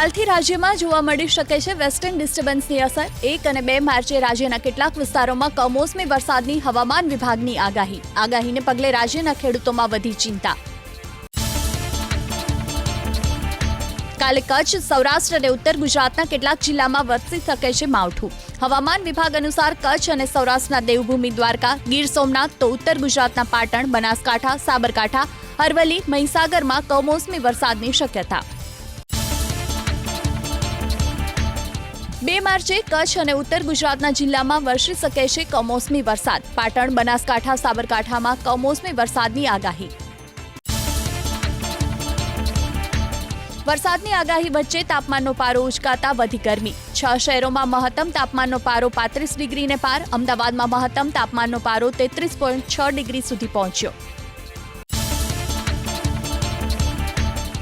કાલથી રાજ્યમાં જોવા મળી શકે છે વેસ્ટર્ન ડિસ્ટર્બન્સની અસર. એક અને બે માર્ચે રાજ્યના કેટલાક વિસ્તારોમાં કમોસમી વરસાદની હવામાન વિભાગની આગાહી. આગાહીને પગલે રાજ્યના ખેડૂતોમાં વધી ચિંતા. કાલે કચ્છ, સૌરાષ્ટ્ર અને ઉત્તર ગુજરાતના કેટલાક જિલ્લામાં વરસી શકે છે માવઠું. હવામાન વિભાગ અનુસાર કચ્છ અને સૌરાષ્ટ્રના દેવભૂમિ દ્વારકા, ગીર સોમનાથ તો ઉત્તર ગુજરાતના પાટણ, બનાસકાંઠા, સાબરકાંઠા, અરવલ્લી, મહીસાગરમાં કમોસમી વરસાદની શક્યતા. બે માર્ચે કચ્છ અને ઉત્તર ગુજરાતના જિલ્લામાં વરસી શકે છે કમોસમી વરસાદ. પાટણ, બનાસકાંઠા, સાબરકાંઠામાં કમોસમી વરસાદની આગાહી. વરસાદની આગાહી વચ્ચે તાપમાનનો પારો ઉચકાતા વધી ગરમી. છ શહેરોમાં મહત્તમ તાપમાનનો પારો પાંત્રીસ ડિગ્રીને પાર. અમદાવાદમાં મહત્તમ તાપમાનનો પારો તેત્રીસ પોઈન્ટ છ ડિગ્રી સુધી પહોંચ્યો.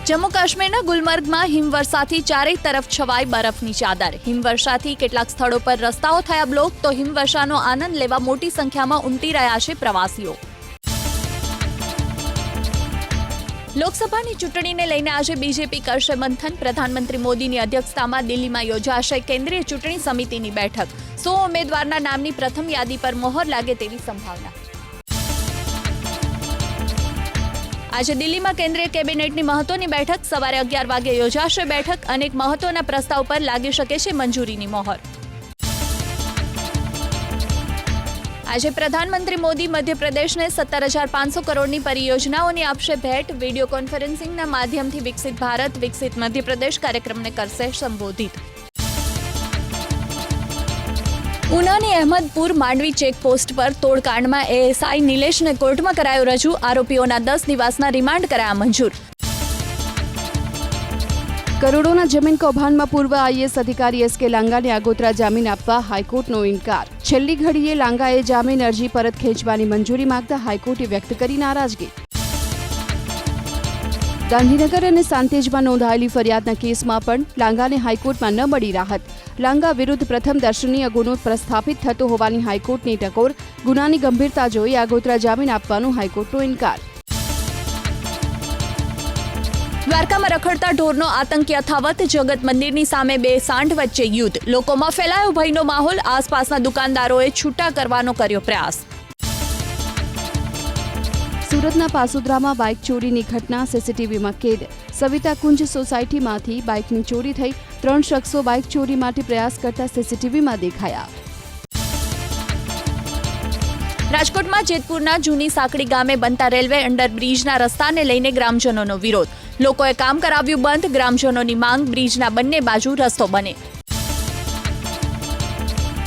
જમ્મુ કાશ્મીરના ગુલમર્ગમાં હિમવર્ષાથી ચારેય તરફ છવાઈ બરફની ચાદર. હિમવર્ષાથી કેટલાક સ્થળો પર રસ્તાઓ થયા બ્લોક, તો હિમવર્ષાનો આનંદ લેવા મોટી સંખ્યામાં ઉમટી રહ્યા છે પ્રવાસીઓ. લોકસભાની ચૂંટણીને લઈને આજે બીજેપી કરશે મંથન. પ્રધાનમંત્રી મોદીની અધ્યક્ષતામાં દિલ્હીમાં યોજાશે કેન્દ્રીય ચૂંટણી સમિતિની બેઠક. સો ઉમેદવારના નામની પ્રથમ યાદી પર મોહર લાગે તેવી સંભાવના. આજે દિલ્હીમાં કેન્દ્રીય કેબિનેટની મહત્વની બેઠક સવારે અગિયાર વાગે યોજાશે બેઠક. અનેક મહત્વના પ્રસ્તાવ પર લાગી શકે છે મંજૂરીની મોહર. આજે પ્રધાનમંત્રી મોદી મધ્યપ્રદેશને સત્તર હજાર પાંચસો કરોડની પરિયોજનાઓની આપશે ભેટ. વીડિયો કોન્ફરન્સિંગના માધ્યમથી વિકસિત ભારત, વિકસિત મધ્યપ્રદેશ કાર્યક્રમને કરશે સંબોધિત. ઉનાની અહેમદપુર માંડવી ચેકપોસ્ટ પર તોડકાંડમાં એએસઆઈ નિલેશને કોર્ટમાં કરાયો રજૂ, આરોપીઓના દસ દિવસના રિમાન્ડ કરાયા મંજૂર. કરોડોના જમીન કૌભાંડમાં પૂર્વ આઈએસ અધિકારી એસ કે લાંગાને આગોતરા જામીન આપવા હાઈકોર્ટનો ઇનકાર. છેલ્લી ઘડીએ લાંગાએ જામીન અરજી પરત ખેંચવાની મંજૂરી માંગતા હાઈકોર્ટે વ્યક્ત કરી નારાજગી. ગાંધીનગર અને સાંતેજમાં નોંધાયેલી ફરિયાદના કેસમાં પણ લાંગાને હાઈકોર્ટમાં ન મળી રાહત. લાંગા વિરુદ્ધ પ્રથમ દર્શનીય ગુનો પ્રસ્થાપિત થતો હોવાની હાઈકોર્ટની ટકોર ગુનાની ગંભીરતા જોઈ આગોતરા જામીન આપવાનો હાઈકોર્ટનો ઇનકાર. દ્વારકામાં રખડતા ઢોરનો આતંક યથાવત જગત મંદિરની સામે બે સાંઠ વચ્ચે યુદ્ધ. લોકોમાં ફેલાયો ભયનો માહોલ. આસપાસના દુકાનદારોએ છૂટા કરવાનો કર્યો પ્રયાસ. સુરતના પાસુદ્રામાં બાઇક ચોરીની ઘટના સીસીટીવીમાં કેદ. સવિતા કુંજ સોસાયટીમાંથી બાઇકની ચોરી થઈ ત્રણ શખ્સો બાઇક ચોરી માટે પ્રયાસ કરતા સીસીટીવીમાં દેખાયા. રાજકોટમાં જેતપુરના જૂની સાંકડી ગામે બનતા રેલવે અંડરબ્રિજના રસ્તાને લઈને ગ્રામજનોનો વિરોધ. લોકોએ કામ કરાવ્યું બંધ ગ્રામજનોની માંગ બ્રિજના બંને બાજુ રસ્તો બને.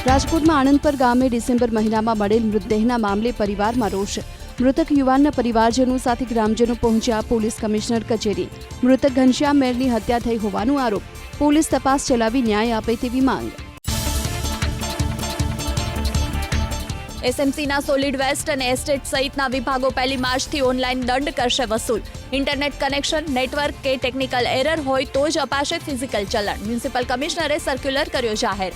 રાજકોટમાં આણંદપર ગામે ડિસેમ્બર મહિનામાં મળેલ મૃતદેહના મામલે પરિવારમાં રોષ. મૃતક યુવાનના પરિવારજનો સાથે ગ્રામજનો પહોંચ્યા પોલીસ કમિશનર કચેરી. મૃતક ઘનશ્યામ મેરની હત્યા થઈ હોવાનો આરોપ. પોલીસ તપાસ ચલાવી ન્યાય આપે તેવી માંગ. એસએમસીના સોલિડ વેસ્ટ અને એસ્ટેટ સહિતના વિભાગો પહેલી માર્ચથી ઓનલાઈન દંડ કરશે વસૂલ. ઇન્ટરનેટ કનેક્શન, નેટવર્ક કે ટેકનિકલ એરર હોય તો જ અપાશે ફિઝિકલ ચલણ. મ્યુનિસિપલ કમિશનરે સર્ક્યુલર કર્યો જાહેર.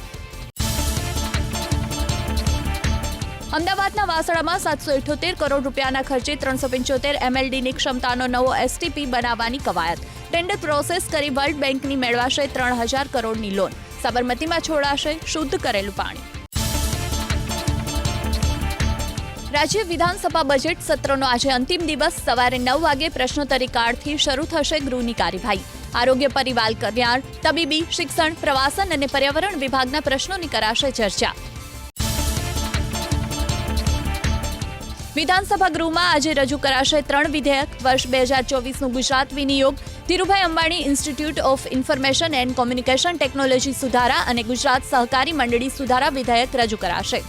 અમદાવાદના વાસણામાં સાતસો ઇઠોતેર કરોડ રૂપિયાના ખર્ચે ત્રણસો પંચોતેર એમએલડીની ક્ષમતાનો નવો એસટીપી બનાવવાની કવાયત. ટેન્ડર પ્રોસેસ કરી વર્લ્ડ બેંકની મેળવાશે ત્રણ હજાર કરોડની લોન. સાબરમતીમાં છોડાશે શુદ્ધ કરેલું પાણી. રાજ્ય વિધાનસભા બજેટ સત્રનો આજે અંતિમ દિવસ. સવારે નવ વાગે પ્રશ્નોત્તરી કાળથી શરૂ થશે ગૃહની કાર્યવાહી. આરોગ્ય, પરિવાર કલ્યાણ, તબીબી, શિક્ષણ, પ્રવાસન અને પર્યાવરણ વિભાગના પ્રશ્નોની કરાશે ચર્ચા. વિધાનસભા ગૃહમાં આજે રજૂ કરાશે ત્રણ વિધેયક. વર્ષ બે હજાર ચોવીસનું Gujarat વિનિયોગ. Dhirubhai Ambani institute of information and communication technology સુધારા અને ગુજરાત સહકારી મંડળી સુધારા વિધેયક રજૂ કરાશે.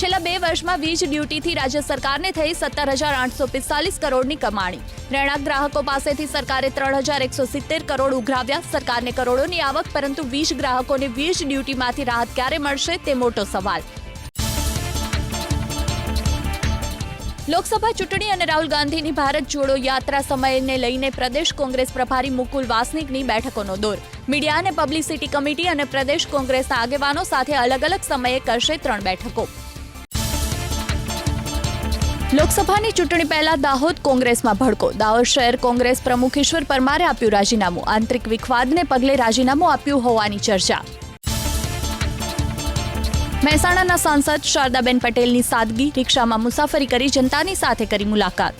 છેલ્લા બે વર્ષમાં વીજ ડ્યુટીથી રાજ્ય સરકારને થઈ સત્તર હજાર આઠસો પિસ્તાલીસ કરોડની કમાણી. રહેણાંક ગ્રાહકો પાસેથી સરકારે ત્રણ હજાર એકસો સિત્તેર કરોડ ઉઘરાવ્યા. સરકારને કરોડોની આવક, પરંતુ વીજ ગ્રાહકોને વીજ ડ્યુટીમાંથી રાહત ક્યારે મળશે તે મોટો સવાલ. લોકસભા ચૂંટણી અને રાહુલ ગાંધીની ભારત જોડો યાત્રા સમયને લઈને પ્રદેશ કોંગ્રેસ પ્રભારી મુકુલ વાસનિકની બેઠકોનો દોર. મીડિયા અને પબ્લિસિટી કમિટી અને પ્રદેશ કોંગ્રેસના આગેવાનો સાથે અલગ અલગ સમયે કરશે ત્રણ બેઠકો. લોકસભાની ચૂંટણી પહેલા દાહોદ કોંગ્રેસમાં ભડકો. દાહોદ શહેર કોંગ્રેસ પ્રમુખ ઈશ્વર પરમારે આપ્યું રાજીનામું. આંતરિક વિખવાદને પગલે રાજીનામું આપ્યું હોવાની ચર્ચા. મહેસાણાના સાંસદ શારદાબેન પટેલની સાદગી, રિક્ષામાં મુસાફરી કરી જનતાની સાથે કરી મુલાકાત.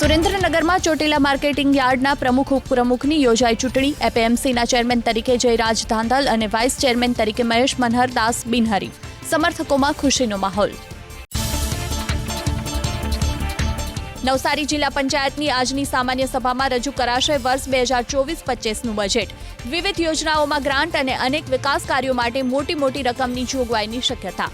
સુરેન્દ્રનગરમાં ચોટીલા માર્કેટિંગ યાર્ડના પ્રમુખ, ઉપપ્રમુખની યોજાઈ ચૂંટણી. એપીએમસીના ચેરમેન તરીકે જયરાજ ધાંધલ અને વાઇસ ચેરમેન તરીકે મહેશ મનહર દાસ બિનહરીફ સમર્થકોમાં ખુશીનો માહોલ. નવસારી જિલ્લા પંચાયતની આજની સામાન્ય સભામાં રજૂ કરાશે વર્ષ બે હજાર ચોવીસ પચીસનું બજેટ વિવિધ યોજનાઓમાં ગ્રાન્ટ અને અનેક વિકાસ કાર્યો માટે મોટી મોટી રકમની જોગવાઈની શક્યતા.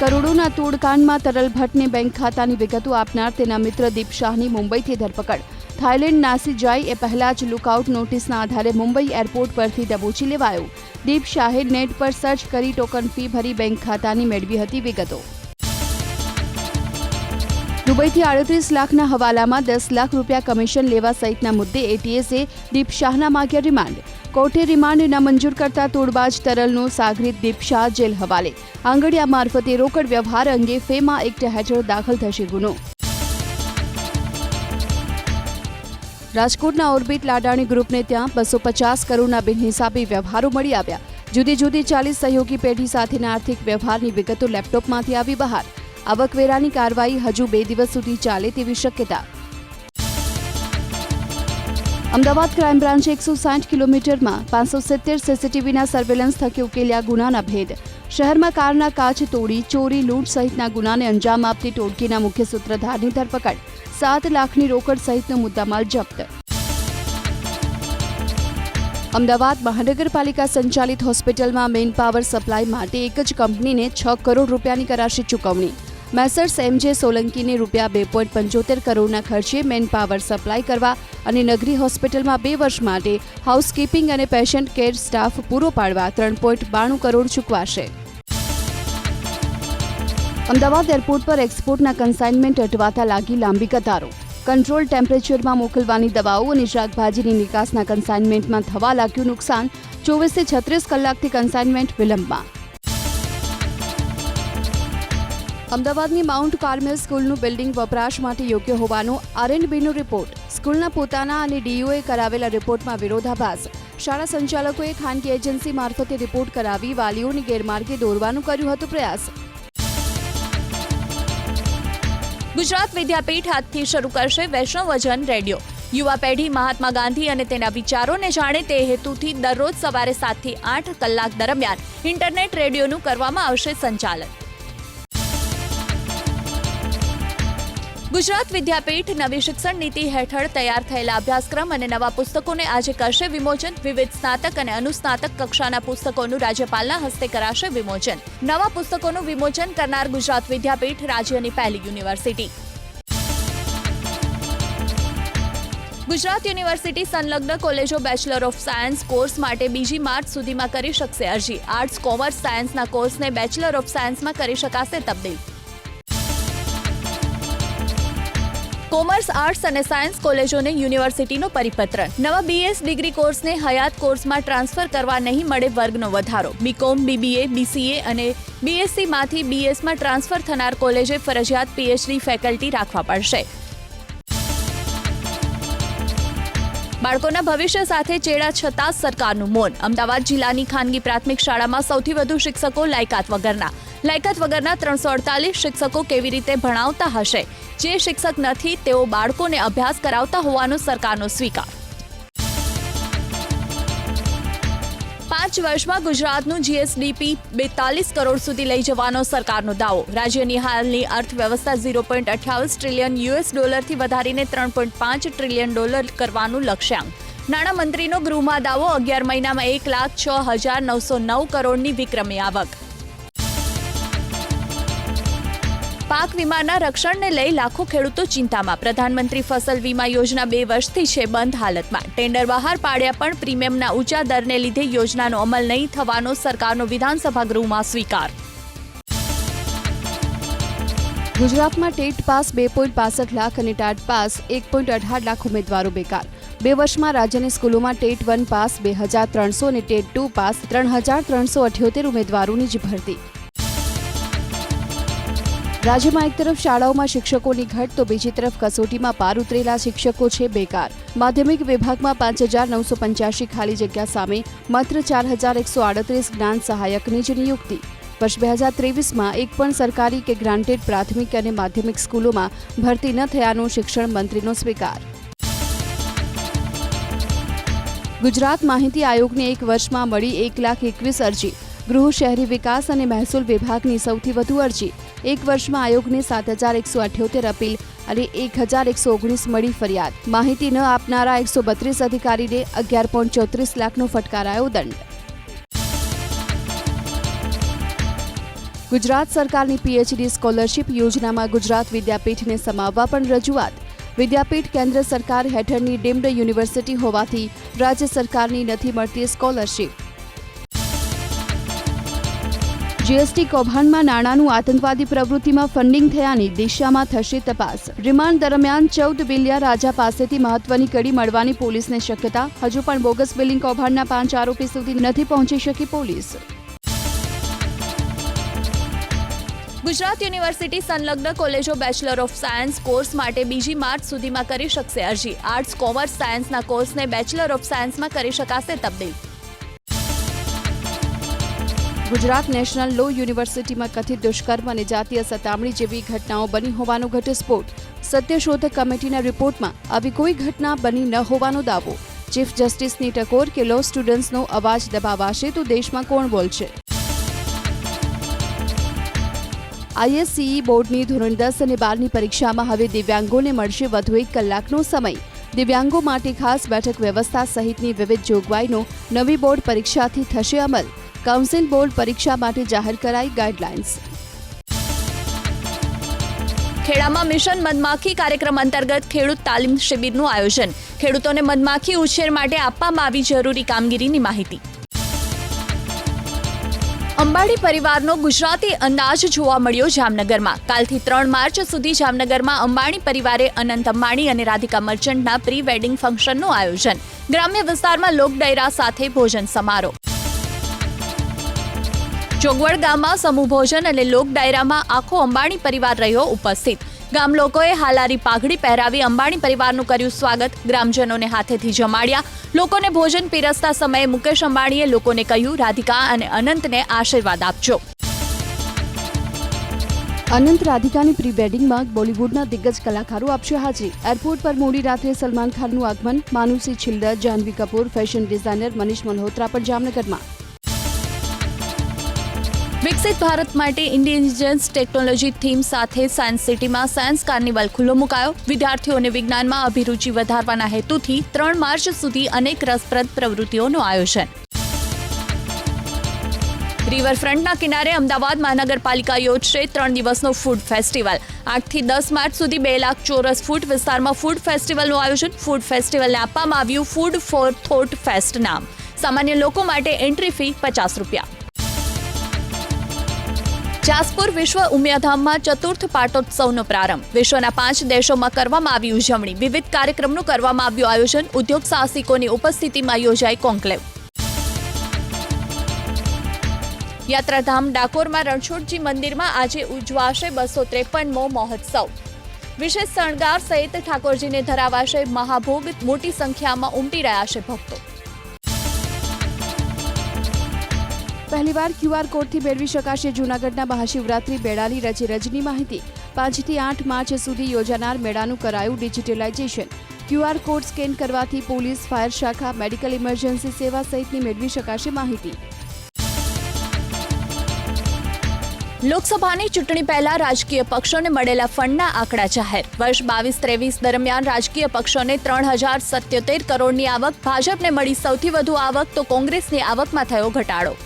કરોડોના તોડકાંડમાં તરલ ભટ્ટને બેંક ખાતાની વિગતો આપનાર તેના મિત્ર દીપ શાહની મુંબઈથી ધરપકડ. થાઇલેન્ડ નાસી જાય એ પહેલા જ લુકઆઉટ નોટિસના આધારે મુંબઈ એરપોર્ટ પરથી દબોચી લેવાયો. દીપ શાહે નેટ પર સર્ચ કરી ટોકન ફી ભરી બેંક ખાતાની મેળવી હતી વિગતો. દુબઈથી આડત્રીસ લાખના હવાલામાં દસ લાખ રૂપિયા કમિશન લેવા સહિતના મુદ્દે એટીએસે દીપ શાહના માગ્યા રિમાન્ડ. કોર્ટે રિમાન્ડ નામંજૂર મંજૂર કરતા તોડબાજ તરલનો સાગરીત દીપ શાહ જેલ હવાલે. આંગડિયા મારફતે રોકડ વ્યવહાર અંગે ફેમા એક્ટ હેઠળ દાખલ થશે ગુનો. રાજકોટના ઓર્બિટ લાડાણી ગ્રુપને ત્યાં બસો પચાસ કરોડના બિનહિસાબી વ્યવહારો મળી આવ્યા. જુદી જુદી ચાલીસ સહયોગી પેઢી સાથેના આર્થિક વ્યવહારની વિગતો લેપટોપમાંથી આવી બહાર. આવકવેરાની કાર્યવાહી હજુ બે દિવસ સુધી ચાલે તેવી શક્યતા. અમદાવાદ ક્રાઇમ બ્રાન્ચે એકસો સાઠ કિલોમીટરમાં પાંચસો સિત્તેર સીસીટીવીના સર્વેલન્સ થકી ઉકેલ્યા ગુનાના ભેદ. શહેરમાં કારના કાચ તોડી, ચોરી, લૂંટ સહિતના ગુનાને અંજામ આપતી ટોળકીના મુખ્ય સૂત્રધારની ધરપકડ. સાત લાખની રોકડ સહિતનો મુદ્દામાલ જપ્ત. અમદાવાદ મહાનગરપાલિકા સંચાલિત હોસ્પિટલમાં મેઇન પાવર સપ્લાય માટે એક જ કંપનીને છ કરોડ રૂપિયાની કરાશે ચૂકવણી. મેસર્સ એમજે સોલંકીને રૂપિયા બે પોઈન્ટ પંચોતેર કરોડના ખર્ચે મેન પાવર સપ્લાય કરવા અને નગરી હોસ્પિટલમાં બે વર્ષ માટે હાઉસકીપિંગ અને પેશન્ટ કેર સ્ટાફ પૂરો પાડવા ત્રણ પોઈન્ટ બાણું કરોડ ચૂકવાશે. અમદાવાદ એરપોર્ટ પર એક્સપોર્ટના કન્સાઇનમેન્ટ અટવાતા લાગી લાંબી કતારો. કંટ્રોલ ટેમ્પરેચરમાં મોકલવાની દવાઓ અને શાકભાજીની નિકાસના કન્સાઇનમેન્ટમાં થવા લાગ્યું નુકસાન. ચોવીસથી છત્રીસ કલાકથી કન્સાઇનમેન્ટ વિલંબમાં. અમદાવાદની માઉન્ટ કાર્મેલ સ્કૂલનું બિલ્ડિંગ વપરાશ માટે યોગ્ય હોવાનો આરએનબીનો રિપોર્ટ. સ્કૂલના પોતાના અને ડીયુએ કરાવેલા રિપોર્ટમાં વિરોધાભાસ. શાળા સંચાલકોએ ખાનગી એજન્સી મારફતે રિપોર્ટ કરાવી વાલીઓની ગેરમાર્ગે દોરવાનું કર્યું હતું પ્રયાસ. ગુજરાત વિદ્યાપીઠ આજથી શરૂ કરશે વૈષ્ણવજન રેડિયો. યુવા પેઢી મહાત્મા ગાંધી અને તેના વિચારોને જાણે તે હેતુથી દરરોજ સવારે સાતથી આઠ કલાક દરમિયાન ઇન્ટરનેટ રેડિયોનું કરવામાં આવશે સંચાલન. ગુજરાત વિદ્યાપીઠ નવી શિક્ષણ નીતિ હેઠળ તૈયાર થયેલા અભ્યાસક્રમ અને નવા પુસ્તકોને આજે કરશે વિમોચન. વિવિધ સ્નાતક અને અનુસ્નાતક કક્ષાના પુસ્તકોનું રાજ્યપાલના હસ્તે કરાશે વિમોચન. નવા પુસ્તકોનું વિમોચન કરનાર ગુજરાત વિદ્યાપીઠ રાજ્યની પહેલી યુનિવર્સિટી. ગુજરાત યુનિવર્સિટી સંલગ્ન કોલેજો બેચલર ઓફ સાયન્સ કોર્સ માટે બીજી માર્ચ સુધીમાં કરી શકશે અરજી. આર્ટ્સ, કોમર્સ, સાયન્સના કોર્સને બેચલર ઓફ સાયન્સમાં કરી શકાશે તબદીલ. કોમર્સ, આર્ટ્સ અને સાયન્સ કોલેજોને યુનિવર્સિટીનો પરિપત્ર. નવા બીએસ ડિગ્રી કોર્સને હયાત કોર્સમાં ટ્રાન્સફર કરવા નહીં મળે વર્ગનો વધારો. બીકોમ બીબીએ બીસીએ અને બીએસસીમાંથી બીએસમાં ટ્રાન્સફર થનાર કોલેજે ફરજિયાત પીએચડી ફેકલ્ટી રાખવા પડશે. બાળકોના ભવિષ્ય સાથે ચેડા છતાં સરકારનું મૌન. અમદાવાદ જિલ્લાની ખાનગી પ્રાથમિક શાળામાં સૌથી વધુ શિક્ષકો લાયકાત વગરના. લાયકાત વગરના ત્રણસો અડતાલીસ શિક્ષકો કેવી રીતે ભણાવતા હશે? જે શિક્ષક નથી, તેઓ બાળકોને અભ્યાસ કરાવતા હોવાનો સરકારનો સ્વીકાર. પાંચ વર્ષમાં ગુજરાતનું જીએસડીપી બેતાલીસ કરોડ સુધી લઈ જવાનો સરકારનો દાવો. રાજ્યની હાલની અર્થવ્યવસ્થા ઝીરો પોઈન્ટ અઠ્યાવીસ ટ્રિલિયન યુએસ ડોલરથી વધારીને ત્રણ પોઈન્ટ પાંચ ટ્રિલિયન ડોલર કરવાનું લક્ષ્યાંક. નાણામંત્રીનો ગૃહમાં દાવો, અગિયાર મહિનામાં એક લાખ છ હજાર નવસો નવ કરોડની વિક્રમી આવક. પાક વીમાના રક્ષણને લઈ લાખો ખેડૂતો ચિંતામાં. પ્રધાનમંત્રી ફસલ વીમા યોજના બે વર્ષથી છે બંધ હાલતમાં. ટેન્ડર બહાર પાડ્યા પણ પ્રીમિયમના ઊંચા દરને લીધે યોજનાનો અમલ નહીં થવાનો સરકારનો વિધાનસભા ગૃહમાં સ્વીકાર. ગુજરાતમાં ટેટ પાસ બે પોઈન્ટ પાસઠ લાખ અને ટાટ પાસ એક પોઈન્ટ અઢાર લાખ ઉમેદવારો બેકાર. બે વર્ષમાં રાજ્યની સ્કૂલોમાં ટેટ વન પાસ બે હજાર ત્રણસો અને ટેટ ટુ પાસ ત્રણ હજાર ત્રણસો અઠ્યોતેર ઉમેદવારોની જ ભરતી. રાજ્યમાં એક તરફ શાળાઓમાં શિક્ષકોની ઘટ તો બીજી તરફ કસોટીમાં પાર ઉતરેલા શિક્ષકો છે બેકાર. માધ્યમિક વિભાગમાં પાંચ હજાર નવસો પંચ્યાસી ખાલી જગ્યા સામે માત્ર ચાર હજાર એકસો આડત્રીસ જ્ઞાન સહાયકની જ નિયુક્તિ. વર્ષ બે હજાર ત્રેવીસમાં એક પણ સરકારી કે ગ્રાન્ટેડ પ્રાથમિક અને માધ્યમિક સ્કૂલોમાં ભરતી ન થયાનો શિક્ષણ મંત્રીનો સ્વીકાર. ગુજરાત માહિતી આયોગને એક વર્ષમાં મળી એક લાખ એકવીસ અરજી. ગૃહ શહેરી વિકાસ અને મહેસૂલ વિભાગની સૌથી વધુ અરજી. એક વર્ષમાં આયોગને સાત હજાર એકસો અઠ્યોતેર અપીલ અને એક હજાર એકસો ઓગણીસ મળી ફરિયાદ. માહિતી ન આપનારા એકસો બત્રીસ અધિકારીને અગિયાર પોઈન્ટ ચોત્રીસ લાખનો ફટકારાયો દંડ. ગુજરાત સરકારની પીએચડી સ્કોલરશીપ યોજનામાં ગુજરાત વિદ્યાપીઠને સમાવવા પણ રજૂઆત. વિદ્યાપીઠ કેન્દ્ર સરકાર હેઠળની ડીમ્ડ યુનિવર્સિટી હોવાથી રાજ્ય સરકારની નથી મળતી સ્કોલરશીપ. જીએસટી કૌભાંડમાં નાણાંનું આતંકવાદી પ્રવૃત્તિમાં ફંડિંગ થયાની દિશામાં થશે તપાસ. રિમાન્ડ દરમિયાન ચૌદ બિલિયા રાજા પાસેથી મહત્વની કડી મળવાની પોલીસને શક્યતા. હજુ પણ બોગસ બિલિંગ કૌભાંડના પાંચ આરોપી સુધી નથી પહોંચી શકી પોલીસ. ગુજરાત યુનિવર્સિટી સંલગ્ન કોલેજો બેચલર ઓફ સાયન્સ કોર્સ માટે બીજી માર્ચ સુધીમાં કરી શકશે અરજી. આર્ટ્સ કોમર્સ સાયન્સના કોર્સને બેચલર ઓફ સાયન્સમાં કરી શકાશે તબદીલ. ગુજરાત નેશનલ લો યુનિવર્સિટીમાં કથિત દુષ્કર્મ અને જાતીય સતામણી જેવી ઘટનાઓ બની હોવાનો ઘટસ્ફોટ. સત્યશોધક કમિટીના રિપોર્ટમાં આવી કોઈ ઘટના બની ન હોવાનો દાવો. ચીફ જસ્ટિસની ટકોર કે લો સ્ટુડન્ટ્સનો અવાજ દબાવાશે તો દેશમાં કોણ બોલશે? આઈએસસીઈ બોર્ડની ધોરણ દસ અને બારની પરીક્ષામાં હવે દિવ્યાંગોને મળશે વધુ એક કલાકનો સમય. દિવ્યાંગો માટે ખાસ બેઠક વ્યવસ્થા સહિતની વિવિધ જોગવાઈનો નવી બોર્ડ પરીક્ષાથી થશે અમલ. કાઉન્સિલ બોર્ડ પરીક્ષા માટે જાહેર કરાઈ ગાઈડલાઇન્સ. ખેડામાં મિશન મધમાખી કાર્યક્રમ અંતર્ગત ખેડૂત તાલીમ શિબિરનું આયોજન. ખેડૂતોને મધમાખી ઉછેર માટે આપવામાં આવી જરૂરી કામગીરીની માહિતી. અંબાડી પરિવારનો ગુજરાતી અંદાજ જોવા મળ્યો જામનગરમાં. કાલથી ત્રણ માર્ચ સુધી જામનગરમાં અંબાણી પરિવારે અનંત અંબાણી અને રાધિકા મર્ચન્ટના પ્રી વેડિંગ ફંક્શનનું આયોજન. ગ્રામ્ય વિસ્તારમાં લોક ડાયરા સાથે ભોજન સમારોહ. જોગવડ ગામમાં સમૂહ ભોજન અને લોક ડાયરામાં આખો અંબાણી પરિવાર રહ્યો ઉપસ્થિત. ગામ લોકોએ હાલારી પાઘડી પહેરાવી અંબાણી પરિવારનું કર્યું સ્વાગત. ગ્રામજનોને હાથેથી જમાડ્યા. લોકોને ભોજન પીરસતા સમયે મુકેશ અંબાણીએ લોકોને કહ્યું, રાધિકા અને અનંતને આશીર્વાદ આપજો. અનંત રાધિકાની પ્રી વેડિંગમાં બોલિવૂડના દિગ્ગજ કલાકારો આપશે હાજરી. એરપોર્ટ પર મોડી રાત્રે સલમાન ખાનનું આગમન. માનુસી છિલ્લર જાહ્નવી કપૂર, ફેશન ડિઝાઇનર મનીષ મલ્હોત્રા પણ જામનગરમાં. વિકસિત ભારત માટે ઇન્ટેલિજન્સ ટેકનોલોજી થીમ સાથે સાયન્સ સિટીમાં સાયન્સ કાર્નિવલ ખુલ્લો મુકાયો. વિદ્યાર્થીઓને વિજ્ઞાનમાં અભિરુચિ વધારવાના હેતુથી ત્રણ માર્ચ સુધી અનેક રસપ્રદ પ્રવૃત્તિઓનું આયોજન. રિવરફ્રન્ટના કિનારે અમદાવાદ મહાનગરપાલિકા યોજશે ત્રણ દિવસનો ફૂડ ફેસ્ટિવલ. આઠથી દસ માર્ચ સુધી બે લાખ ચોરસ ફૂટ વિસ્તારમાં ફૂડ ફેસ્ટિવલનું આયોજન. ફૂડ ફેસ્ટિવલને આપવામાં આવ્યું ફૂડ ફોર થોટ ફેસ્ટ નામ. સામાન્ય લોકો માટે એન્ટ્રી ફી પચાસ રૂપિયા. જાસપુર વિશ્વ ઉમિયાધામમાં ચતુર્થ પાટોત્સવનો પ્રારંભ. વિશ્વના પાંચ દેશોમાં કરવામાં આવી ઉજવણી. વિવિધ કાર્યક્રમનું કરવામાં આવ્યું આયોજન. ઉદ્યોગ સાહસિકોની ઉપસ્થિતિમાં યોજાઈ કોન્ક્લેવ. યાત્રાધામ ડાકોરમાં રણછોડજી મંદિરમાં આજે ઉજવાશે બસો ત્રેપનમો મહોત્સવ. વિશેષ શણગાર સહિત ઠાકોરજીને ધરાવાશે મહાભોગ. મોટી સંખ્યામાં ઉમટી રહ્યા છે ભક્તો. પહેલીવાર ક્યુઆર કોડથી મેળવી શકાશે. જૂનાગઢના મહાશિવરાત્રી મેળાની રજે રજની માહિતી. પાંચથી આઠ માર્ચ સુધી યોજાનાર મેળાનું કરાયું ડિજિટલાઇઝેશન. ક્યુઆર કોડ સ્કેન કરવાથી પોલીસ, ફાયર શાખા, મેડિકલ ઇમરજન્સી સેવા સહિતની મેળવી શકાશે માહિતી. લોકસભાની ચૂંટણી પહેલા રાજકીય પક્ષોને મળેલા ફંડના આંકડા જાહેર. વર્ષ બાવીસ ત્રેવીસ દરમિયાન રાજકીય પક્ષોને ત્રણ હજાર સત્યોતેર કરોડની આવક, ભાજપને મળી સૌથી વધુ આવક તો કોંગ્રેસની આવકમાં થયો ઘટાડો.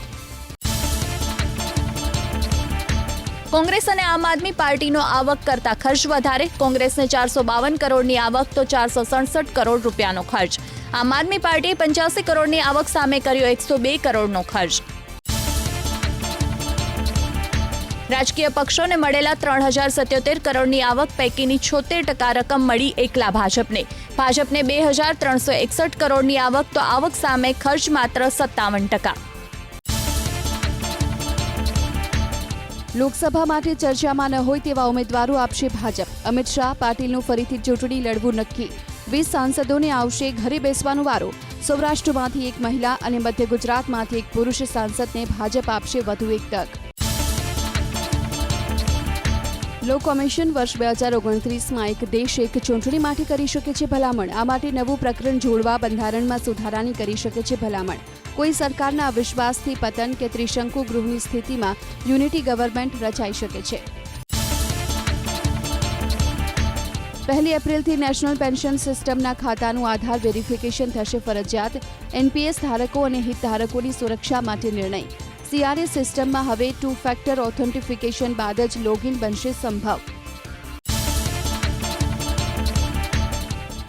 કોંગ્રેસ અને આમ આદમી પાર્ટીનો આવક કરતા ખર્ચ વધારે. કોંગ્રેસને ચારસો બાવન કરોડની આવક તો ચારસો સડસઠ કરોડ રૂપિયાનો ખર્ચ. આમ આદમી પાર્ટીએ પંચ્યાસી કરોડની આવક સામે કર્યો એકસો બે કરોડનો ખર્ચ. રાજકીય પક્ષોને મળેલા ત્રણ હજાર સત્યોતેર કરોડની આવક પૈકીની છોતેર ટકા રકમ મળી એકલા ભાજપને. ભાજપને બે હજાર ત્રણસો એકસઠ કરોડની આવક તો આવક સામે ખર્ચ માત્ર સત્તાવન ટકા. લોકસભા માટે ચર્ચામાં ન હોય તેવા ઉમેદવારો આપશે ભાજપ. અમિત શાહ પાટીલનું ફરીથી ચૂંટણી લડવું નક્કી. વીસ સાંસદોને આવશે ઘરે બેસવાનો વારો. સૌરાષ્ટ્રમાંથી એક મહિલા અને મધ્ય ગુજરાતમાંથી એક પુરુષ સાંસદને ભાજપ આપશે વધુ એક તક. લો કમિશન વર્ષ બે હજાર ઓગણત્રીસમાં એક દેશ એક ચૂંટણી માટે કરી શકે છે ભલામણ. આ માટે નવું પ્રકરણ જોડવા, બંધારણમાં સુધારાની કરી શકે છે ભલામણ. કોઈ સરકારના અવિશ્વાસથી પતન કે ત્રિશંકુ ગૃહની સ્થિતિમાં યુનિટી ગવર્મેન્ટ રચાઈ શકે છે. પહેલી એપ્રિલથી નેશનલ પેન્શન સિસ્ટમના ખાતાનું આધાર વેરિફિકેશન થશે ફરજિયાત. એનપીએસ ધારકો અને હિતધારકોની સુરક્ષા માટે નિર્ણય. સીઆરએસ સિસ્ટમમાં હવે ટુ ફેક્ટર ઓથેન્ટિફિકેશન બાદ જ લોગિન બનશે સંભવ.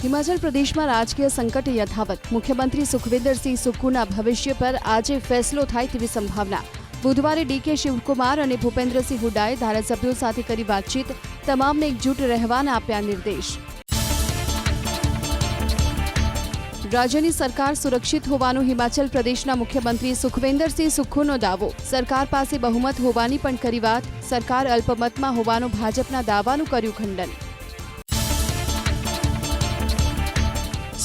હિમાચલ પ્રદેશમાં રાજકીય સંકટ યથાવત. મુખ્યમંત્રી સુખવિંદરસિંહ સુક્કુના ભવિષ્ય પર આજે ફેસલો થાય તેવી સંભાવના. બુધવારે ડીકે શિવકુમાર અને ભૂપેન્દ્રસિંહ હુડાએ ધારાસભ્યો સાથે કરી વાતચીત. તમામને એકજૂટ રહેવાના આપ્યા નિર્દેશ. રાજ્યની સરકાર સુરક્ષિત હોવાનો હિમાચલ પ્રદેશના મુખ્યમંત્રી સુખવિંદરસિંહ સુખુનો દાવો. સરકાર પાસે બહુમત હોવાની પણ કરી વાત. સરકાર અલ્પમતમાં હોવાનો ભાજપના દાવાનું કર્યું ખંડન.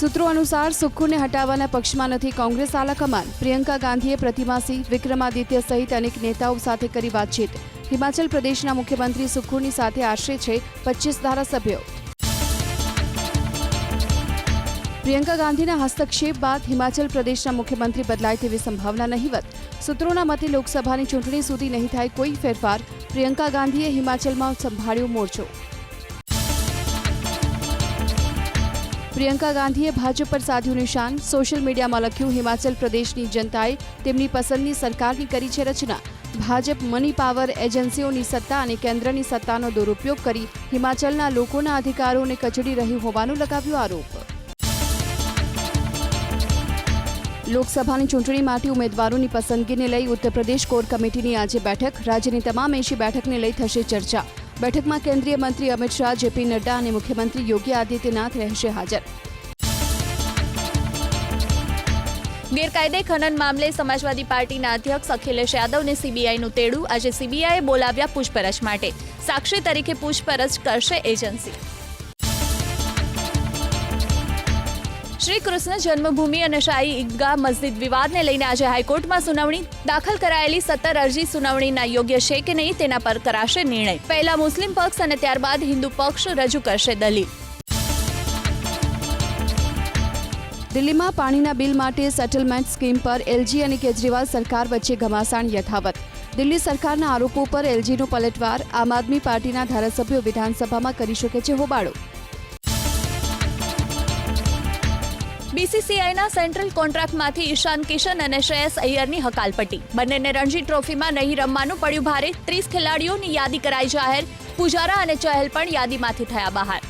સૂત્રો અનુસાર સુખુને હટાવવાના પક્ષમાં નથી કોંગ્રેસ આલાકમાન પ્રિયંકા ગાંધીએ પ્રતિમાસિંહ વિક્રમાદિત્ય સહિત અનેક નેતાઓ સાથે કરી વાતચીત. હિમાચલ પ્રદેશના મુખ્યમંત્રી સુખુની સાથે આશરે છે પચીસ ધારાસભ્યો. પ્રિયંકા ગાંધીના હસ્તક્ષેપ બાદ હિમાચલ પ્રદેશના મુખ્યમંત્રી બદલાય તેવી સંભાવના નહીવત. સૂત્રોના મતે લોકસભાની ચૂંટણી સુધી નહીં થાય કોઈ ફેરફાર. પ્રિયંકા ગાંધીએ હિમાચલમાં સંભાળ્યો મોરચો. પ્રિયંકા ગાંધીએ ભાજપ પર સાધ્યું નિશાન. સોશિયલ મીડિયામાં લખ્યું, હિમાચલ પ્રદેશની જનતાએ તેમની પસંદની સરકારની કરી છે રચના. ભાજપ મની પાવર એજન્સીઓની સત્તા અને કેન્દ્રની સત્તાનો દુરુપયોગ કરી હિમાચલના લોકોના અધિકારોને કચડી રહ્યું હોવાનું લગાવ્યો આરોપ. લોકસભાની ચૂંટણી માટે ઉમેદવારોની પસંદગીને લઈ ઉત્તર પ્રદેશ કોર કમિટીની આજે બેઠક. રાજ્યની તમામ એંશી બેઠકને લઈ થશે ચર્ચા. બેઠકમાં કેન્દ્રીય મંત્રી અમિત શાહ, જેપી નડ્ડા અને મુખ્યમંત્રી યોગી આદિત્યનાથ રહેશે હાજર. ગેરકાયદે ખનન મામલે સમાજવાદી પાર્ટીના અધ્યક્ષ અખિલેશ યાદવને સીબીઆઈનું તેડું. આજે સીબીઆઈએ બોલાવ્યા પૂછપરછ માટે. સાક્ષી તરીકે પૂછપરછ કરશે એજન્સી. શ્રી કૃષ્ણ જન્મભૂમિ અને શાહી ઈદગાહ મસ્જિદ વિવાદને લઈને આજે હાઈકોર્ટમાં સુનાવણી દાખલ કરાયેલી સત્તર અરજી સુનાવણીના યોગ્ય છે કે નહીં તેના પર કરાશે નિર્ણય. પહેલા મુસ્લિમ પક્ષ અને ત્યારબાદ હિન્દુ પક્ષ રજૂ કરશે દલીલ. દિલ્હીમાં પાણીના બિલ માટે સેટલમેન્ટ સ્કીમ પર એલજી અને કેજરીવાલ સરકાર વચ્ચે ઘમાસાણ યથાવત. દિલ્હી સરકારના આરોપો પર એલજીનો પલટવાર, આમ આદમી પાર્ટીના ધારાસભ્યો વિધાનસભામાં કરી શકે છે હોબાળો. બીસીસીઆઈના સેન્ટ્રલ કોન્ટ્રાક્ટમાંથી ઈશાન કિશન અને શ્રેયસ અય્યરની હકાલપટ્ટી. બંનેને રણજી ટ્રોફીમાં નહીં રમવાનું પડ્યું ભારે. ત્રીસ ખેલાડીઓની યાદી કરાઈ જાહેર. પુજારા અને ચહલ પણ યાદીમાંથી થયા બહાર.